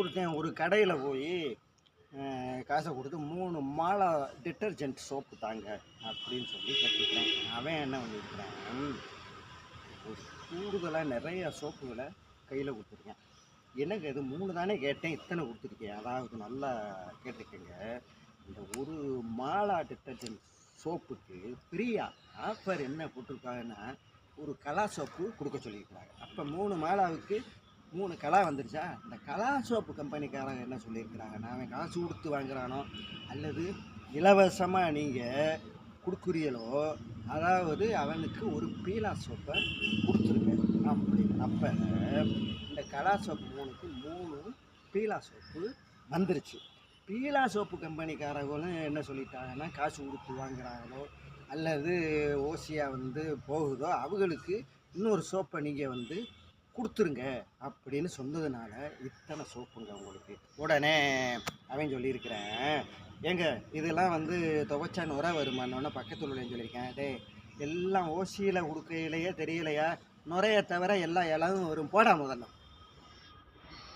ஒருத்தன் ஒரு கடையில் போய் காசை கொடுத்து மூணு மாலை டிட்டர்ஜென்ட் சோப்பு தாங்க அப்படின்னு சொல்லி கேட்டுக்கிறேன். அவன் என்ன பண்ணியிருக்கிறான்? ஒரு கூடுதலாக நிறைய சோப்புகளை கையில் கொடுத்துருக்கேன். எனக்கு அது மூணு தானே கேட்டேன். இத்தனை கொடுத்துருக்கேன் அதாவது நல்லா கேட்டுக்கங்க. இந்த ஒரு மாலா டிட்டர்ஜென்ட் சோப்புக்கு ஃப்ரீயா ஆஃபர் என்ன போட்டிருக்காங்கன்னா ஒரு கலா சோப்பு கொடுக்க சொல்லியிருக்கிறாங்க. அப்போ மூணு மாலாவுக்கு மூணு கலா வந்துருச்சா? இந்த கலா சோப்பு கம்பெனிக்காரங்க என்ன சொல்லியிருக்கிறாங்க? அவன் காசு கொடுத்து வாங்குறானோ? அல்லது இலவசமாக நீங்கள் கொடுக்குறீங்களோ அதாவது அவனுக்கு ஒரு பீலா சோப்பை கொடுத்துருங்க அப்படின்னு அப்போ இந்த கலா சோப்பு மூணுக்கு மூணு பீலா சோப்பு வந்துருச்சு. பீலா சோப்பு கம்பெனிக்காரங்களும் என்ன சொல்லிட்டாங்கன்னா காசு கொடுத்து வாங்குறாங்களோ? அல்லது ஓசியாக வந்து போகுதோ? அவங்களுக்கு இன்னொரு சோப்பை நீங்கள் வந்து கொடுத்துருங்க அப்படின்னு சொன்னதுனால இத்தனை சோப்புங்க உங்களுக்கு. உடனே அவன் சொல்லியிருக்கிறேன் ஏங்க இதெல்லாம் வந்து துவைச்சா நுர வருமானோன்னு பக்கத்தில் உள்ள சொல்லியிருக்கேன். டே எல்லாம் ஓசியில் கொடுக்கையிலையே தெரியலையா? நுரையை தவிர எல்லா இலவும் வரும். போடா முதல்ல.